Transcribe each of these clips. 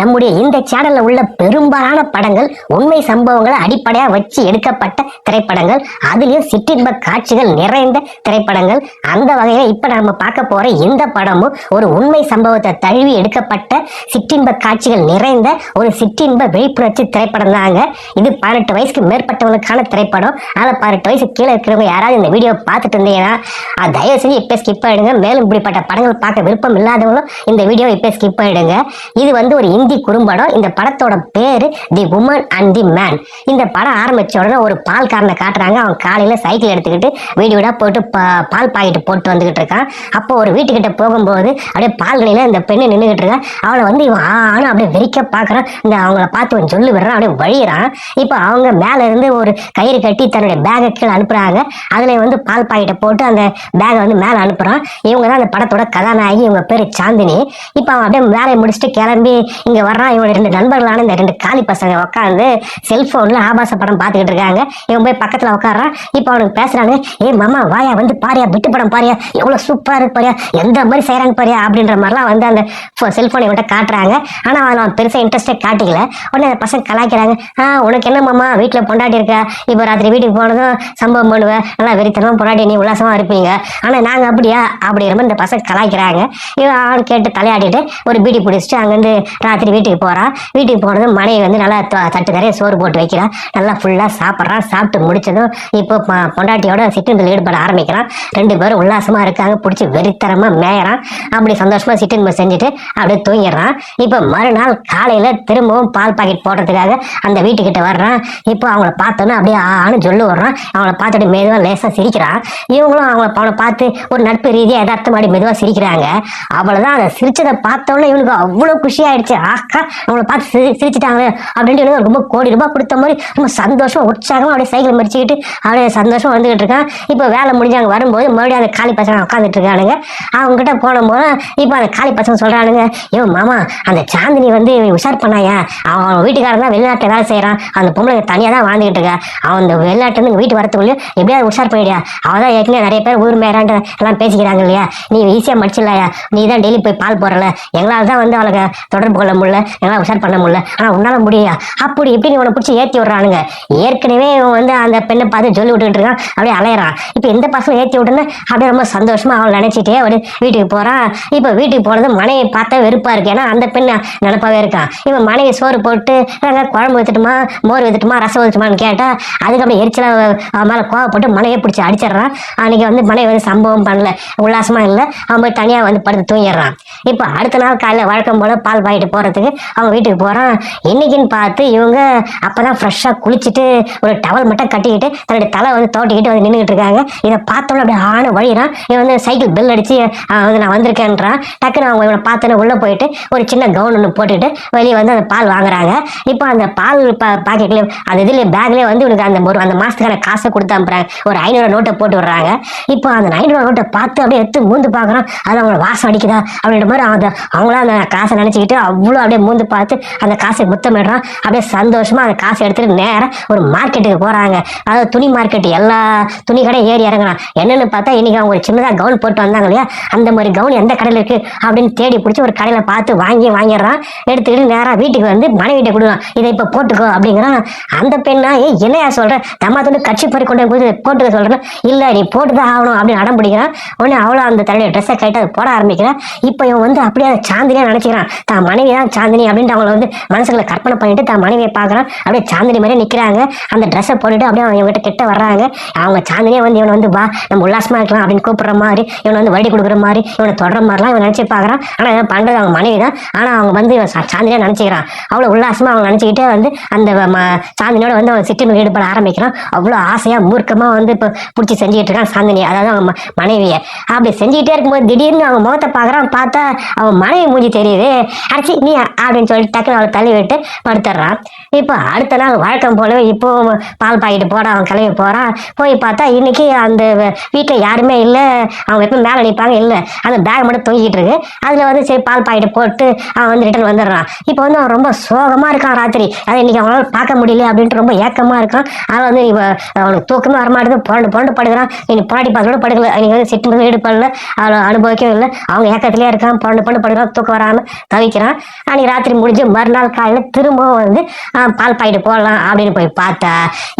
நம்முடைய இந்த சேனல்ல உள்ள பெரும்பாலான படங்கள் உண்மை சம்பவங்களை அடிப்படையா வச்சு எடுக்கப்பட்ட திரைப்படங்கள். அதுலயும் சிற்றின்ப காட்சிகள் நிறைந்த திரைப்படங்கள். அந்த வகையில இப்ப நம்ம பார்க்க போற இந்த படமும் ஒரு உண்மை சம்பவத்தை தழுவி எடுக்கப்பட்ட சிற்றின்ப காட்சிகள் நிறைந்த ஒரு சிற்றின்ப விழிப்புணர்ச்சி திரைப்படம் தாங்க. இது பதினெட்டு வயசுக்கு மேற்பட்டவங்களுக்கான திரைப்படம். அதை பதினெட்டு வயசு கீழே இருக்கிறவங்க யாராவது இந்த வீடியோ பார்த்துட்டு இருந்தீங்கன்னா தயவு செஞ்சு இப்ப ஸ்கிப் பண்ணிடுங்க மேலும் இப்படிப்பட்ட படங்கள் பார்க்க விருப்பம் இல்லாதவங்களும் இந்த வீடியோ இப்ப ஸ்கிப் பண்ணிடுங்க இது வந்து ஒரு இந்தி குறும்படம் இந்த படத்தோட பேரு the woman and the man இந்த படம் ஆரம்பிச்ச உடனே ஒரு பால்காரனை காட்டுறாங்க. அவன் காலையில சைக்கிள் எடுத்துக்கிட்டு வீடு வீடா போட்டு பால் பாக்கெட் போட்டு வந்துகிட்டு இருக்கான். அப்போ ஒரு வீட்டுக்கிட்ட போகும்போது அப்படியே பால்கனில இந்த பெண்ணு நின்றுகிட்டு இருக்கான் அவளை வந்து இவன் ஆனா அப்படியே வெறிக்க பாக்குறான். இந்த அவங்கள பார்த்து இவன் சொல்லி விடுறான். அப்படியே வழியிறான். இப்போ அவங்க மேல இருந்து ஒரு கயிறு கட்டி தன்னுடைய பேக்கை கீழே அனுப்புறாங்க. அதுல வந்து பால் பாக்கெட்டை போட்டு அந்த பேகை வந்து மேல அனுப்புறான். இவங்க தான் அந்த படத்தோட கதாநாயகி. இவங்க பேரு சாந்தினி. இப்போ அவன் அப்படியே வேலையை முடிச்சுட்டு கிளம்பி இங்க வர்றான் இவங்க ரெண்டு நண்பர்களான இந்த ரெண்டு காலி பசங்க உட்காந்து செல்போன்ல ஆபாச படம் பார்த்துக்கிட்டு இருக்காங்க. இவன் போய் பக்கத்துல உட்காரான் இப்போ அவனுக்கு பேசுறாங்க ஏ மாமா வாயா வந்து பாரியா விட்டு படம் பாரியா எவ்வளவு சூப்பரா இருக்கு பாரியா எந்த மாதிரி செய்யறாங்க பாரியா? அப்படின்ற மாதிரிலாம் வந்து அந்த செல்போனை விட்ட காட்டுறாங்க. ஆனா அவன் அவன் பெருசா இன்ட்ரெஸ்டே காட்டிக்கல. உடனே அந்த பசங்க கலாய்க்கிறாங்க ஆ உனக்கு என்ன மாமா வீட்டுல பொண்டாட்டி இருக்கா? இப்போ ராத்திரி வீட்டுக்கு போனதும் சம்பவம் பண்ணுவேன் நல்லா வெறித்தனமா பொண்டாட்டி நீ உல்லாசமா இருப்பீங்க. ஆனா நாங்க அப்படியா? அப்படிங்கிற மாதிரி இந்த பசங்க கலாய்க்கிறாங்க. இவன் ஆள் கேட்டு தலையாடிட்டு ஒரு பீடி பிடிச்சிட்டு அங்கேருந்து ராத்திரி வீட்டுக்கு போறான் வீட்டுக்கு போனதும் மனைவி வந்து நல்லா த- தட்டு நிறைய சோறு போட்டு வைக்கிறான் நல்லா ஃபுல்லா சாப்பிட்றான் சாப்பிட்டு முடிச்சதும் இப்போ பொண்டாட்டியோட சிற்றுண்டில் ஈடுபட ஆரம்பிக்கிறான் ரெண்டு பேரும் உல்லாசமா இருக்காங்க. பிடிச்சி வெறித்தனமா மேயறான் அப்படி சந்தோஷமா சிற்றுண்மை செஞ்சுட்டு அப்படியே தூங்கிடுறான் இப்போ மறுநாள் காலையில திரும்பவும் பால் பாக்கெட் போடுறதுக்காக அந்த வீட்டுக்கிட்ட வர்றான் இப்போ அவங்கள பார்த்தோன்னே அப்படியே ஆன்னு சொல்லு வர்றான் அவங்கள பார்த்துட்டு மெதுவாக லேசாக சிரிக்கிறான் இவங்களும் அவங்கள அவனை பார்த்து ஒரு நட்பு ரீதியாக யதார்த்தமாடி மெதுவாக சிரிக்கிறாங்க. அவ்வளோதான் அதை சிரிச்சதை பார்த்தோன்னே இவனுக்கு அவ்வளோ குஷி ஆயிடுச்சு. ஆக்கா பார்த்து சிரி சிரிச்சிட்டாங்க அப்படின்ட்டு இவனுக்கு ரொம்ப கோடி ரூபாய் கொடுத்த மாதிரி ரொம்ப சந்தோஷம் உற்சாகமாக அப்படியே சைக்கிள் மறிச்சுக்கிட்டு அப்படியே சந்தோஷம் வந்துகிட்டு இருக்கான். இப்போ வேலை முடிஞ்சாங்க வரும்போது மறுபடியும் அந்த காலி பசங்க உட்காந்துட்டு இருக்கானுங்க. அவங்க கிட்ட போன போது இப்போ அந்த காலி பசங்க சொல்றானுங்க ஐயோ மாமா அந்த சாந்தினி வந்து உஷார் பண்ணாயா? அவன் வீட்டுக்காரன் தான் வெளிநாட்டில் வேலை செய்கிறான் அந்த பொம்பளை தனியாக தான் வாழ்ந்துகிட்டு இருக்கா. அவன் அந்த வெளிநாட்டுலேருந்து வீட்டு வரத்துக்குள்ளேயும் எப்படியாவது உஷார் பண்ணிடியா அவள் தான் ஏற்கனவே நிறைய பேர் ஊர் மேரான்ற எல்லாம் பேசிக்கிறாங்க இல்லையா? நீ ஈஸியாக மடிச்சிடலையா? நீ தான் டெய்லி போய் பால் போறல எங்களால் தான் வந்து அவளுக்கு தொடர்பு கொள்ள முடியல. முடியல எங்களால் உஷார் பண்ண முடியல. ஆனால் உன்னால முடியா அப்படி இப்படி உன்னை பிடிச்சி ஏற்றி விடுறானுங்க. ஏற்கனவே இவன் வந்து அந்த பெண்ணை பார்த்து சொல்லி விட்டுக்கிட்டு இருக்கான். அப்படியே அலையறான். இப்போ இந்த பசங்க ஏற்றி விட்டுன்னு அப்படியே ரொம்ப சந்தோஷமா அவளை நினைச்சிட்டே ஒரு வீட்டுக்கு போறான். இப்போ வீட்டுக்கு போனது மனைவி பார்த்தா வெறுப்பா இருக்கு. ஏன்னா அந்த பெண் நினப்பாவே இருக்கான். இவன் மனைவி சோறு போட்டு குழம்பு வைத்துட்டுமா மோர் வைத்துட்டுமா ரசம் வைத்துட்டுமான்னு கேட்டா அதுக்கப்புறம் அப்படியே அவன் மேல கோவப்பட்டு மனையை பிடிச்சி அடிச்சிடுறான். அன்னைக்கு வந்து மனைவி வந்து சம்பவம் பண்ணல. உல்லாசமா இல்லை. அவன் போய் தனியா வந்து படுத்து தூங்கிடுறான். இப்போ அடுத்த நாள் காலையில வழக்கம் போல பால் பாயிட்டு பார்த்து அவங்க வீட்டுக்கு போகிறான் என்னைக்குன்னு பார்த்து இவங்க அப்பதான் ஃப்ரெஷ்ஷாக குளிச்சுட்டு ஒரு டவல் மட்டும் கட்டிக்கிட்டு தன்னுடைய தலை வந்து தோட்டிக்கிட்டு வந்து நின்றுட்டு இருக்காங்க. இதை பார்த்தோம்னா அப்படியே ஆன வழிறான் இவன் வந்து சைக்கிள் பெல் அடித்து வந்து நான் வந்திருக்கேன்றான். டக்குன்னு அவங்க இவனை பார்த்தோன்னே உள்ளே போயிட்டு ஒரு சின்ன கவுன் ஒன்று போட்டுட்டு வெளியே வந்து அந்த பால் வாங்குறாங்க. இப்போ அந்த பால் பாக்கெட்ல அந்த இதுலேயே பேக்லேயே வந்து இவனுக்கு அந்த ஒரு அந்த மாதத்துக்கான காசை கொடுத்து அனுப்புறாங்க ஒரு ஐநூறு நோட்டை போட்டு விடுறாங்க. இப்போ அந்த ஐநூறு நோட்டை பார்த்து அப்படியே எடுத்து மூந்து பார்க்குறான். அது அவங்களை வாசம் அடிக்குதா அப்படின்ற மாதிரி அந்த அவங்களாம் அந்த காசை நினச்சிக்கிட்டு அவ்வளோ அப்படியே மூந்து பார்த்து அந்த காசை முத்தமிடுறான். அப்படியே சந்தோஷமா அந்த காசை எடுத்துட்டு நேரா ஒரு மார்க்கெட்டுக்கு போறாங்க. அதாவது துணி மார்க்கெட் எல்லா துணி கடை ஏறி இறங்குறான். என்னன்னு பார்த்தா இன்னைக்கு அவங்க ஒரு சின்னதா கவுன் போட்டு வந்தாங்க இல்லையா? அந்த மாதிரி கவுன் எந்த கடையில் இருக்கு அப்படின்னு தேடி பிடிச்சி ஒரு கடையில பார்த்து வாங்கி வாங்கிடுறான். எடுத்துக்கிட்டு நேரா வீட்டுக்கு வந்து மனைவிட்ட கொடுக்கலாம் இதை இப்ப போட்டுக்கோ அப்படிங்கிறான். அந்த பெண்ணா ஏ என்னையா சொல்றேன் தம்மா துண்டு கட்சி பறி கொண்டு போய் போட்டுக்க சொல்றேன் இல்ல நீ போட்டுதான் ஆகணும் அப்படின்னு அடம் பிடிக்கிறான். உடனே அவ்வளவு அந்த தன்னுடைய ட்ரெஸ்ஸை கேட்டு அதை போட ஆரம்பிக்கிறான் இப்போ இவன் வந்து அப்படியே அதை சாந்தினியா நினைச்சுக்கிறான். தான் மனைவி தான் சாந்தினி அப்படின்ட்டு அவங்கள வந்து மனசுல கற்பனை பண்ணிட்டு தான் மனைவியை பார்க்குறான். அப்படியே சாந்தினி மாதிரி நிக்கிறாங்க. அந்த ட்ரெஸ்ஸை போட்டுட்டு அப்படியே அவங்க கிட்ட கிட்ட வர்றாங்க. அவங்க சாந்தினியே வந்து இவனை வந்து வா நம்ம உல்லாசமா இருக்கலாம் அப்படின்னு கூப்பிடுற மாதிரி இவனை வந்து வடி கொடுக்குற மாதிரி இவனை தொடர மாதிரிலாம் இவன் நினைச்சு பார்க்குறான். ஆனா இவன் பண்றது அவங்க மனைவி தான். ஆனா அவங்க வந்து இவன் சாந்தினியாக நினச்சிக்கிறான். அவ்வளோ அவ்வளவு உல்லாசமா அவங்க நினச்சிக்கிட்டே வந்து அந்த சாந்தினியோட வந்து அவன் சிற்றின் ஈடுபட ஆரம்பிக்கிறான். அவ்வளவு ஆசையா மூர்க்கமா வந்து இப்போ பிடிச்சி செஞ்சுட்டு இருக்கான் சாந்தினி. அதாவது அவங்க மனைவியை. அப்படி செஞ்சுக்கிட்டே இருக்கும்போது திடீர்னு அவங்க முகத்தை பார்க்குறான். பார்த்தா அவன் மனைவி மூஞ்சி தெரியுது. அடிச்சு நீ அப்படின்னு சொல்லிட்டு டக்குனு அவளை தள்ளி விட்டு படுத்துடுறான். இப்போ அடுத்த நாள் வழக்கம் போலவே இப்போ பால் பாக்கெட்டு போட அவன் கிளம்பி போறான். போய் பார்த்தா இன்னைக்கு அந்த வீட்டில் யாருமே இல்லை. அவங்க எப்பவும் மேலே நிற்பாங்க இல்லை. அந்த பேக் மட்டும் தொங்கிட்டு இருக்கு. அதில் வந்து சரி பால் பாக்கெட்டு போட்டு அவன் வந்து ரிட்டர்ன் வந்துடுறான். இப்போ வந்து அவன் ரொம்ப சோகமா இருக்கான் ராத்திரி. அதை இன்னைக்கு அவனால் பார்க்க முடியல அப்படின்ட்டு ரொம்ப ஏக்கமா இருக்கான். அவன் வந்து இவ அவனுக்கு தூக்கமே வரமாட்டேது புரண்டு புரண்டு படுக்கிறான். இனி பார்த்து கூட படுக்கல. நீங்க வந்து சிட்டு ஈடுபடல அவளை அனுபவிக்கவும் இல்லை. அவங்க ஏக்கத்திலே இருக்கான். புரண்டு புரண்டு படுக்கிறான். தூக்கம் வராம தவிக்கிறான். அன்னைக்கு ராத்திரி முடிஞ்சு மறுநாள் காலையில திரும்பவும் வந்து பால் பாக்கெட்டு போடலாம் அப்படின்னு போய் பார்த்தா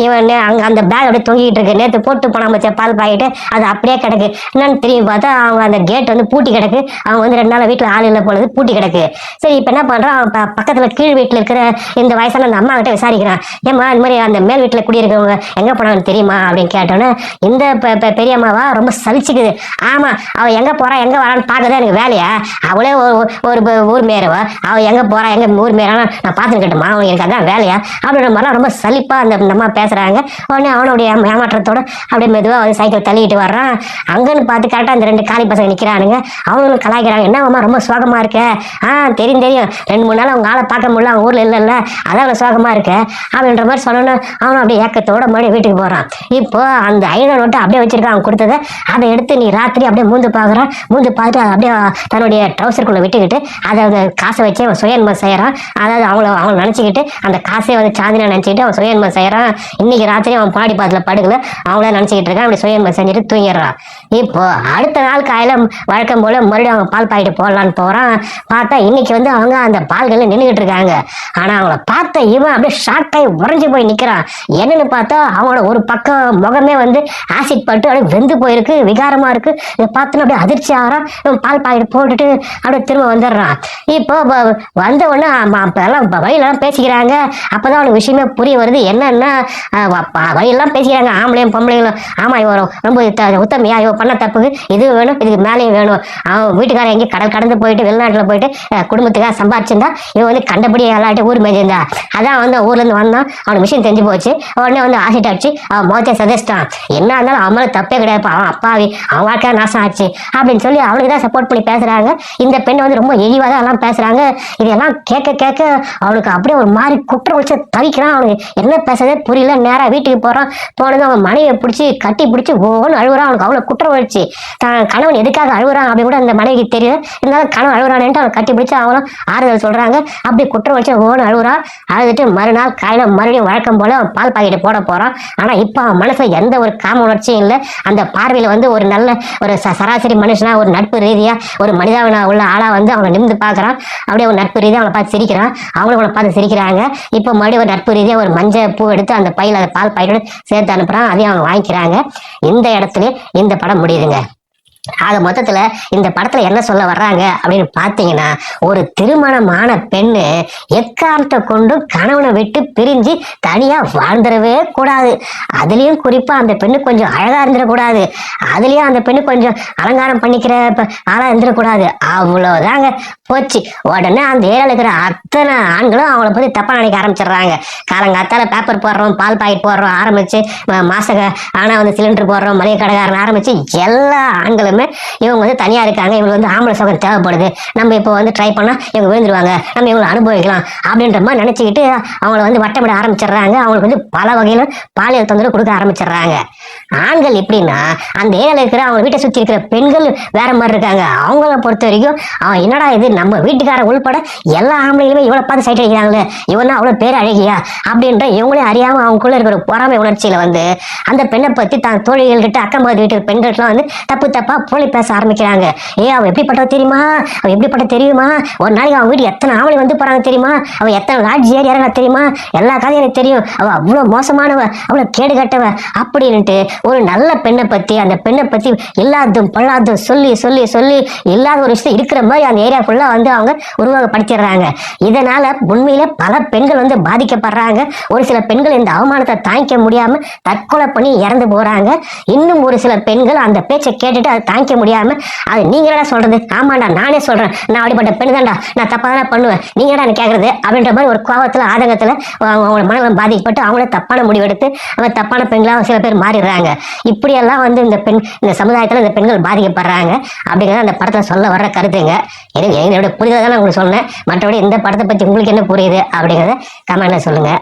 இவன் அங்கே அங்க அந்த பேக் அப்படியே தொங்கிட்டு இருக்கு. நேத்து போட்டு போனாம வச்ச பால் பாக்கெட்டு அது அப்படியே கிடக்கு. என்னன்னு திரும்பி பார்த்தா அவங்க அந்த கேட் வந்து பூட்டி கிடக்கு. அவங்க வந்து ரெண்டு நாள் வீட்டுல ஆள் இல்லை போலது பூட்டி கிடக்கு. சரி இப்ப என்ன பண்றான்? அவன் பக்கத்துல கீழ் வீட்டுல இருக்கிற இந்த வயசான அந்த அம்மா கிட்ட விசாரிக்கிறான். ஏம்மா இந்த மாதிரி அந்த மேல் வீட்டுல குடியிருக்கவங்க எங்க போனான்னு தெரியுமா அப்படின்னு கேட்டோன்னே இந்த பெரிய அம்மாவா ரொம்ப சலிச்சுக்குது. ஆமா அவ எங்க போறா எங்க வரான்னு பார்க்கறது எனக்கு வேலையா? அவளே ஒரு ஒரு ப- ஊர் மேரவா அவன் எங்க போறா எங்க ஊர் மேரான்னு நான் பார்த்துக்கிட்டுமா அவன் எனக்கு அதான் வேலையா? அப்படின்ற மாதிரிலாம் ரொம்ப சலிப்பா அந்த அம்மா பேசுறாங்க. உடனே அவனுடைய ஏமாற்றத்தோட அப்படியே மெதுவா வந்து சைக்கிள் தள்ளிட்டு வர்றான். அங்கன்னு பார்த்து கரெக்டா அந்த ரெண்டு காலி பசங்க நிக்கிறானுங்க. அவங்களும் கலாய்க்கிறாங்க. என்ன அம்மா ரொம்ப சோகமா இருக்க? ஆ தெரியும் தெரியும். ரெண்டு மூணு நாள் அவங்க ஆளை பார்க்க முடியல அவங்க ஊர்ல இல்லைல்ல. அதான் அவ்வளவு சோகமா இருக்க? அப்படின்ற மாதிரி சொன்னோன்னே அவனும் அப்படியே ஏக்கத்தோட மறுபடியும் வீட்டுக்கு போறான். இப்போ அந்த ஐநூறு நோட்டை அப்படியே வச்சிருக்கான் அவன் கொடுத்ததை. அதை எடுத்து நீ ராத்திரி அப்படியே மூந்து பார்க்குறான் மூந்து பார்த்துட்டு அதை அப்படியே தன்னுடைய ட்ரௌசருக்குள்ள விட்டுக்கிட்டு அதை காசை வச்சு அவன் சுயன்மம் செய்யறான். அதாவது அவங்கள அவங்கள நினச்சிக்கிட்டு அந்த காசை வந்து சாந்தினா நினச்சிக்கிட்டு அவன் சுயன்மம் செய்யறான். இன்னைக்கு ராத்திரி அவன் பாடி பாத்துல படுக்கல. அவங்கள நினச்சிக்கிட்டு இருக்கான் அப்படி சுயன்மை செஞ்சுட்டு தூங்கிடுறான். இப்போ அடுத்த நாள் காலையில வழக்கம் போல மறுபடியும் அவன் பால் பாக்கெட்டு போடலான்னு போறான். பார்த்தா இன்னைக்கு வந்து அவங்க அந்த பால்கள் நின்றுகிட்டு இருக்காங்க. ஆனா அவங்கள பார்த்த இவன் அப்படியே ஷாக் ஆகி உறைஞ்சு போய் நிக்கிறான். என்னன்னு பார்த்தா அவனோட ஒரு பக்கம் முகமே வந்து ஆசிட் பட்டு அப்படியே வெந்து போயிருக்கு. விகாரமா இருக்கு. இதை பார்த்தோன்னா அப்படியே அதிர்ச்சி ஆகிறான். இவன் பால் பாக்கெட் போட்டுட்டு அப்படியே திரும்ப வந்துடுறான். இப்போ வந்த உடனே ஆமா, அப்ப எல்லாம் வழியெல்லாம் பேசிக்கிறாங்க. அப்பதான் அவனுக்கு விஷயமே புரிய வருது. என்னன்னா வழியெல்லாம் பேசிக்கிறாங்க. ஆம்பளையும் பொம்பளைங்களும். ஆமா இவன் ரொம்ப உத்தமையா இவன் பண்ண தப்புக்கு இது வேணும் இதுக்கு மேலேயும் வேணும். அவன் வீட்டுக்காரன் எங்கேயும் கடல் கடந்து போயிட்டு வெளிநாட்டுல போயிட்டு குடும்பத்துக்காக சம்பாதிச்சிருந்தா இவன் வந்து கண்டபடி எல்லாட்டும் ஊர் மேய்ச்சிருந்தா அதான் வந்து ஊர்ல இருந்து வந்தான். அவனுக்கு விஷயம் தெரிஞ்சு போச்சு. உடனே வந்து ஆசிட் அடிச்சு அவன் முகத்தை சதேஷ்டான் என்ன இருந்தாலும் அவன் மேல தப்பே கிடையாது. அவன் அப்பாவி. அவன் வாழ்க்கை நாசம் ஆச்சு. அப்படின்னு சொல்லி அவனுக்கு தான் சப்போர்ட் பண்ணி பேசுறாங்க. இந்த பெண் வந்து ரொம்ப எளிவாக தான் எல்லாம் பேசுறாங்க. இதெல்லாம் கேட்க கேட்க அவனுக்கு அப்படியே ஒரு மாதிரி குற்ற வச்சு தவிக்கிறான். அவனுக்கு என்ன பேசுறதே புரியல. நேரா வீட்டுக்கு போறான். போனது அவன் மனைவியை பிடிச்சி கட்டி பிடிச்சி ஓன்னு அழுகுறான் அவனுக்கு அவ்வளவு குற்ற வச்சு தான் கணவன் எதுக்காக அழுகுறான் அப்படி கூட அந்த மனைவிக்கு தெரியுது இருந்தாலும் கணவன் அழுகுறான்ட்டு அவன் கட்டி பிடிச்சி அவனும் ஆறுதல் சொல்றாங்க. அப்படி குற்ற வச்சு ஓன்னு அழுகுறான் அழுதுட்டு மறுநாள் காலையில மறுபடியும் வழக்கம் போல அவன் பால் பாக்கெட்டு போட போறான். ஆனா இப்ப அவன் மனசுல எந்த ஒரு காம உணர்ச்சியும் இல்லை. அந்த பார்வையில வந்து ஒரு நல்ல ஒரு ச- சராசரி மனுஷனா ஒரு நட்பு ரீதியா ஒரு மனிதாவனா உள்ள ஆளா வந்து அவனை நிமிந்து பாக்குறான். அப்படியே ஒரு நட்பு ரீதியா அவளை பார்த்து சிரிக்கிறான். அவங்களும் அவளை பார்த்து சிரிக்கிறாங்க. இப்போ மறுபடியும் ஒரு நட்பு ரீதியாக ஒரு மஞ்சள் பூ எடுத்து அந்த பையில அந்த பால் பாக்கெட்டோட சேர்த்து அனுப்புறான். அதையும் அவங்க வாங்கிக்கிறாங்க. இந்த இடத்துல இந்த படம் முடியுதுங்க. ஆக மொத்தத்துல இந்த படத்துல என்ன சொல்ல வர்றாங்க அப்படின்னு பாத்தீங்கன்னா ஒரு திருமணமான பெண்ணு எக்காரணத்தை கொண்டு கணவனை விட்டு பிரிஞ்சு தனியா வாழ்ந்துடவே கூடாது. அதுலயும் குறிப்பா அந்த பெண்ணு கொஞ்சம் அழகா இருந்துடக்கூடாது. அதுலயும் அந்த பெண்ணு கொஞ்சம் அலங்காரம் பண்ணிக்கிற ஆளா இருந்துடக்கூடாது. அவ்வளவுதாங்க போச்சு. உடனே அந்த ஏரியால இருக்கிற அத்தனை ஆண்களும் அவங்கள பத்தி தப்பா நினைக்க ஆரம்பிச்சிடுறாங்க. காலங்காத்தால பேப்பர் போடுறோம் பால் பாக்கெட் போடுறோம் ஆரம்பிச்சு மாசக ஆனா வந்து சிலிண்டர் போடுறோம் மளிகை கடைக்காரன் ஆரம்பிச்சு எல்லா ஆண்களும் இவங்க வந்து தனியா இருக்காங்க. இவங்களுக்கு வந்து ஆம்பளை சுகம் தேவைப்படுது. நம்ம இப்போ வந்து ட்ரை பண்ணா இவங்க விழுந்துருவாங்க. நம்ம இவங்களை அனுபவிக்கலாம் அப்படின்ற மாதிரி நினைச்சுக்கிட்டு அவங்கள வந்து வட்டமிட ஆரம்பிச்சிடுறாங்க. அவங்களுக்கு வந்து பல வகையில பாலியல் தொந்தரவு கொடுக்க ஆரம்பிச்சிடுறாங்க. ஆண்கள் எப்படின்னா அந்த ஏரியால இருக்கிற அவங்க வீட்டை சுத்தி இருக்கிற பெண்கள் வேற மாதிரி இருக்காங்க. அவங்கள பொறுத்த வரைக்கும் அவன் என்னடா இது? நம்ம வீட்டுக்கார உள்பட எல்லா ஆம்பளைகளுமே இவ்வளவு பார்த்து சைட் அடிக்கிறாங்களே. இவனா அவ்வளவு பேர் அழகியா? அப்படின்ற இவங்களே அறியாம அவங்களுக்குள்ள இருக்கிற பொறாமை உணர்ச்சியில வந்து அந்த பெண்ணை பத்தி தான் தோழிகள் கிட்ட அக்கம் பக்கத்து வீட்டு பெண்கள்லாம் வந்து தப்பு தப்பா போலி பேச ஆரம்பிக்கிறாங்க. ஏ அவ எப்படிப்பட்டவ தெரியுமா? அவ எப்படிப்பட்ட தெரியுமா? ஒரு நாளைக்கு அவன் வீட்டுக்கு எத்தனை ஆவணி வந்து போறாங்க தெரியுமா? அவ எத்தனை லாட்ஜ் ஏறி இறங்க தெரியுமா? எல்லா கதையும் எனக்கு தெரியும். அவ அவ்வளவு மோசமானவ அவ்வளவு கேடு கட்டவ அப்படின்ட்டு ஒரு நல்ல பெண்ணை பத்தி அந்த பெண்ணை பத்தி இல்லாதும் பொல்லாதும் சொல்லி சொல்லி சொல்லி இல்லாத ஒரு விஷயம் இருக்கிற மாதிரி அந்த ஏரியா ஃபுல்லா வந்து அவங்க உருவகப்படுத்திடுறாங்க. இதனால உண்மையில பல பெண்கள் வந்து பாதிக்கப்படுறாங்க. ஒரு சில பெண்கள் இந்த அவமானத்தை தாங்கிக்க முடியாம தற்கொலை பண்ணி இறந்து போறாங்க. இன்னும் ஒரு சில பெண்கள் அந்த பேச்சை கேட்டுட்டு அதை தாங்கிக்க முடியாம அது நீங்க சொல்றது. ஆமாண்டா நானே சொல்றேன். நான் அப்படிப்பட்ட பெண் தான்டா நான் தப்பா தானே பண்ணுவேன். நீங்க என்ன கேக்குறது? அப்படின்ற மாதிரி ஒரு கோபத்துல ஆதங்கத்துல அவங்க மனநலம் பாதிக்கப்பட்டு அவங்களே தப்பான முடிவெடுத்து அவங்க தப்பான பெண்களாக சில பேர் மாறிடுறாங்க. இப்படியெல்லாம் வந்து இந்த பெண் இந்த சமுதாயத்துல இந்த பெண்கள் பாதிக்கப்படுறாங்க. அப்படிங்கிறத அந்த படத்துல சொல்ல வர்ற கருத்துங்க. எனக்கு என்னோட புரிதலை தான் நான் உங்களுக்கு சொன்னேன். மற்றபடி இந்த படத்தை பத்தி உங்களுக்கு என்ன புரியுது? அப்படிங்கிறத கமெண்ட்ல சொல்லுங்க.